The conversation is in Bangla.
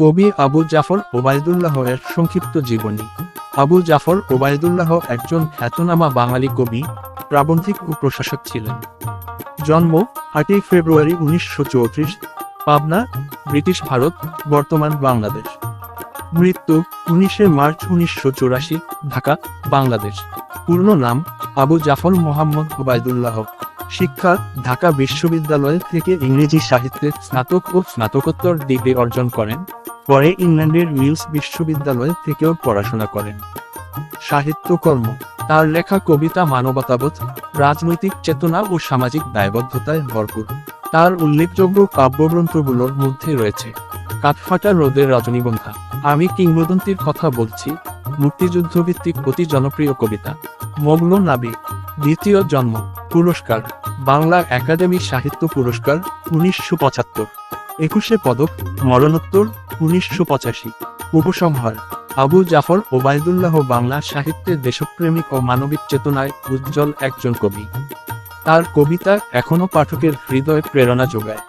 কবি আবু জাফর ওবায়দুল্লাহ এর সংক্ষিপ্ত জীবনী। আবু জাফর ওবায়দুল্লাহ একজন খ্যাতনামা বাঙালি কবি, প্রাবন্ধিক ও প্রশাসক ছিলেন। জন্ম আটই ফেব্রুয়ারি উনিশশো চৌত্রিশ, পাবনা, ব্রিটিশ ভারত, বর্তমান বাংলাদেশ। মৃত্যু উনিশে মার্চ উনিশশো চুরাশি, ঢাকা, বাংলাদেশ। পূর্ণ নাম আবু জাফর মোহাম্মদ ওবায়দুল্লাহ। শিক্ষা ঢাকা বিশ্ববিদ্যালয় থেকে ইংরেজি সাহিত্যে স্নাতক ও স্নাতকোত্তর ডিগ্রি অর্জন করেন। পরে ইংল্যান্ডের উইলস বিশ্ববিদ্যালয় থেকেও পড়াশোনা করেন। সাহিত্যকর্ম তার লেখা কবিতা মানবতাবোধ, রাজনৈতিক চেতনা ও সামাজিক দায়বদ্ধতায় ভরপুর। তার উল্লেখযোগ্য কাব্যগ্রন্থগুলোর মধ্যে রয়েছে, কাঠফাটা রোদের রজনীগন্ধা, আমি কিংবদন্তির কথা বলছি, মুক্তিযুদ্ধভিত্তিক অতি জনপ্রিয় কবিতা মগ্ন নাবি দ্বিতীয় জন্ম। পুরস্কার, বাংলা একাডেমি সাহিত্য পুরস্কার, উনিশশো পঁচাত্তর। একুশে পদক, মরণোত্তর, উনিশশো পঁচাশি। উপসংহার, আবু জাফর ওবায়দুল্লাহ বাংলা সাহিত্যের দেশপ্রেমিক ও মানবিক চেতনায় উজ্জ্বল একজন কবি। তার কবিতা এখনও পাঠকের হৃদয়ে প্রেরণা যোগায়।